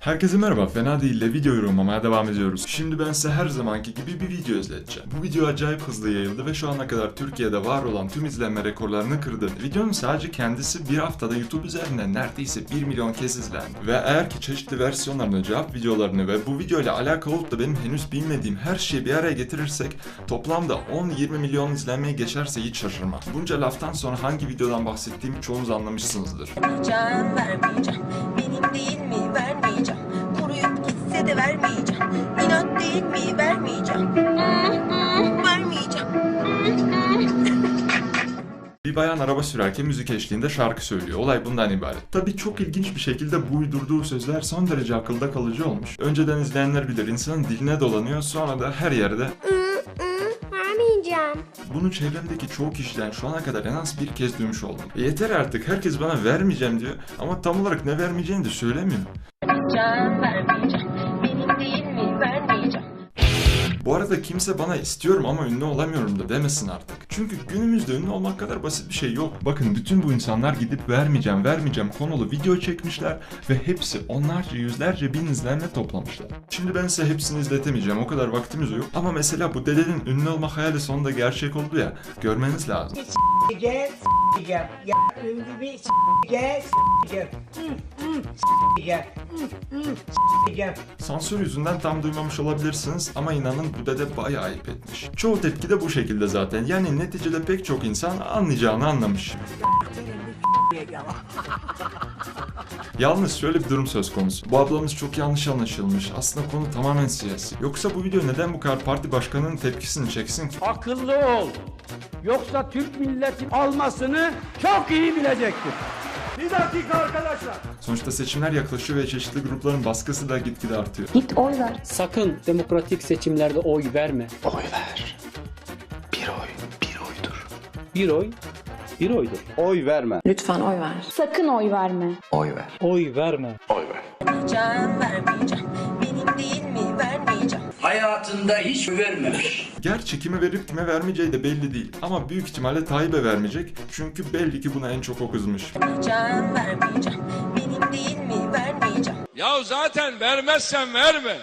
Herkese merhaba, fena değil de video yorumlamaya devam ediyoruz. Şimdi ben size her zamanki gibi bir video izleteceğim. Bu video acayip hızlı yayıldı ve şu ana kadar Türkiye'de var olan tüm izlenme rekorlarını kırdı. Videonun sadece kendisi bir haftada YouTube üzerinden neredeyse 1 milyon kez izlendi. Ve eğer ki çeşitli versiyonlarını, cevap videolarını ve bu video ile alakalı olup da benim henüz bilmediğim her şeyi bir araya getirirsek toplamda 10-20 milyon izlenmeyi geçerse hiç şaşırmam. Bunca laftan sonra hangi videodan bahsettiğimi çoğunuz anlamışsınızdır. Can vermeyeceğim. Benim değil mi vermeyeceğim. Gitse de vermeyeceğim. İnat değil mi vermeyeceğim. Vermeyeceğim. Bir bayan araba sürerken müzik eşliğinde şarkı söylüyor. Olay bundan ibaret. Tabii çok ilginç bir şekilde bu uydurduğu sözler son derece akılda kalıcı olmuş. Önceden izleyenler bilir insanın diline dolanıyor sonra da her yerde Vermeyeceğim. bunu çevremdeki çoğu kişiden şu ana kadar en az bir kez duymuş oldum. E yeter artık herkes bana vermeyeceğim diyor ama tam olarak ne vermeyeceğini de söylemiyor. Can vermeyeceğim. Bu arada kimse bana istiyorum ama ünlü olamıyorum da demesin artık. Çünkü günümüzde ünlü olmak kadar basit bir şey yok. Bakın bütün bu insanlar gidip vermeyeceğim vermeyeceğim konulu video çekmişler ve hepsi onlarca yüzlerce bin izlenme toplamışlar. Şimdi ben size hepsini izletemeyeceğim o kadar vaktimiz yok. Ama mesela bu dedenin ünlü olma hayali sonunda gerçek oldu ya görmeniz lazım. Gel s**eceğim. Gibi S**eceğim. Sansür yüzünden tam duymamış olabilirsiniz ama inanın bu dede bayağı ayıp etmiş. Çoğu tepki de bu şekilde zaten. Yani neticede pek çok insan anlayacağını anlamış. Yalnız şöyle bir durum söz konusu. Bu ablamız çok yanlış anlaşılmış. Aslında konu tamamen siyasi. Yoksa bu video neden bu kadar parti başkanının tepkisini çeksin ki? akıllı ol. Yoksa Türk milleti almasını çok iyi bilecektir. Bir dakika arkadaşlar. Sonuçta seçimler yaklaşıyor ve çeşitli grupların baskısı da gitgide artıyor. Git oy ver. Sakın demokratik seçimlerde oy verme. Oy ver. Bir oy, bir oydur. Bir oy, bir oydur. Oy verme. Lütfen oy ver. Sakın oy verme. Oy ver. Oy verme. Oy ver. Can vermeyeceğim. Benim değil vermeyeceğim. Hayatında hiç vermemiş. Gerçi kime verip kime vermeyeceği de belli değil. Ama büyük ihtimalle Tayyip'e vermeyecek. Çünkü belli ki buna en çok o kızmış. Can vermeyeceğim. Benim değil mi vermeyeceğim. Ya zaten vermezsen verme.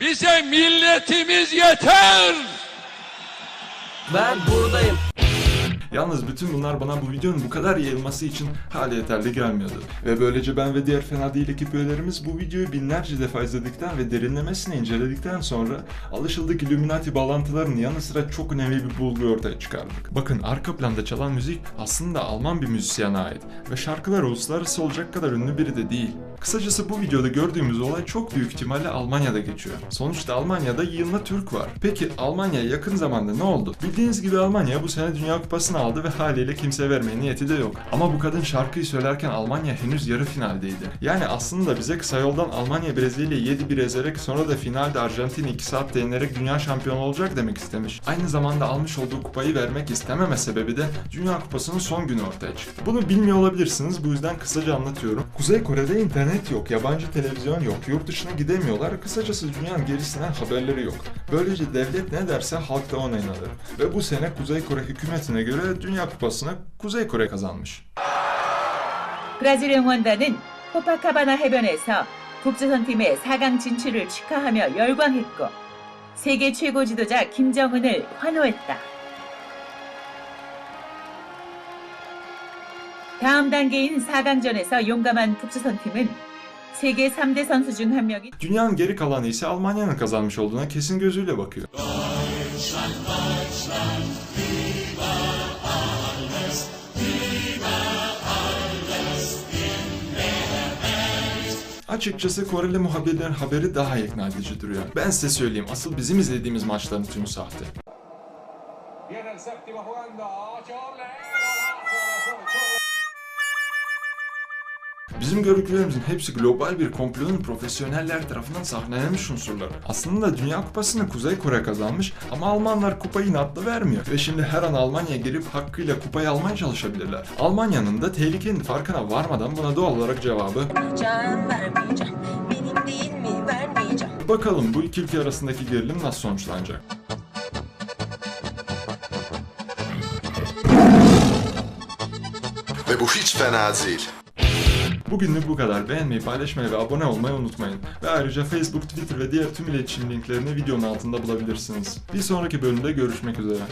Bize milletimiz yeter. Ben buradayım. Yalnız bütün bunlar bana bu videonun bu kadar yayılması için hala yeterli gelmiyordu. Ve böylece ben ve diğer Fena Değil ekip üyelerimiz bu videoyu binlerce defa izledikten ve derinlemesine inceledikten sonra alışıldık Illuminati bağlantılarının yanı sıra çok önemli bir bulgu ortaya çıkardık. Bakın arka planda çalan müzik aslında Alman bir müzisyene ait ve şarkılar uluslararası olacak kadar ünlü biri de değil. Kısacası bu videoda gördüğümüz olay çok büyük ihtimalle Almanya'da geçiyor. Sonuçta Almanya'da yığınla Türk var. Peki Almanya'ya yakın zamanda ne oldu? Bildiğiniz gibi Almanya bu sene Dünya Kupası'nı aldı ve haliyle kimse vermeye niyeti de yok. Ama bu kadın şarkıyı söylerken Almanya henüz yarı finaldeydi. Yani aslında bize kısa yoldan Almanya Brezilya'yı 7-1 ezerek sonra da finalde Arjantin'i 2 saatte yenerek dünya şampiyonu olacak demek istemiş. Aynı zamanda almış olduğu kupayı vermek istememe sebebi de Dünya Kupası'nın son günü ortaya çıktı. Bunu bilmiyor olabilirsiniz bu yüzden kısaca anlatıyorum. Kuzey Kore'de internet yok, yabancı televizyon yok, yurt dışına gidemiyorlar. Kısacası dünyanın gerisinden haberleri yok. Böylece devlet ne derse halk da ona inanır. Ve bu sene Kuzey Kore hükümetine göre Dünya Kupası'nı Kuzey Kore kazanmış. 브라질 응원단은 코파카바나 해변에서 국제선팀의 4강 진출을 축하하며 열광했고 세계 최고 지도자 김정은을 환호했다. 다음 단계인 4강전에서 용감한 북두선팀은 세계 3대 선수 중 한 명인 Dünyanın geri kalanı ise Almanya'nın kazanmış olduğuna kesin gözüyle bakıyor. Açıkçası Koreli muhabirlerin haberi daha ikna edici duruyor. Ben size söyleyeyim asıl bizim izlediğimiz maçların tümü sahte. Bizim gördüklerimizin hepsi global bir komplonun profesyoneller tarafından sahnelenmiş unsurları. Aslında Dünya Kupası'nı Kuzey Kore kazanmış ama Almanlar kupayı inatla vermiyor. Ve şimdi her an Almanya'ya girip hakkıyla kupayı almaya çalışabilirler. Almanya'nın da tehlikenin farkına varmadan buna doğal olarak cevabı Can vermeyeceğim. Benim değil mi vermeyeceğim. bakalım bu iki ülke arasındaki gerilim nasıl sonuçlanacak. Ve bu hiç fena değil. Bugünlük bu kadar. Beğenmeyi, paylaşmayı ve abone olmayı unutmayın. Ve ayrıca Facebook, Twitter ve diğer tüm iletişim linklerini videonun altında bulabilirsiniz. Bir sonraki bölümde görüşmek üzere.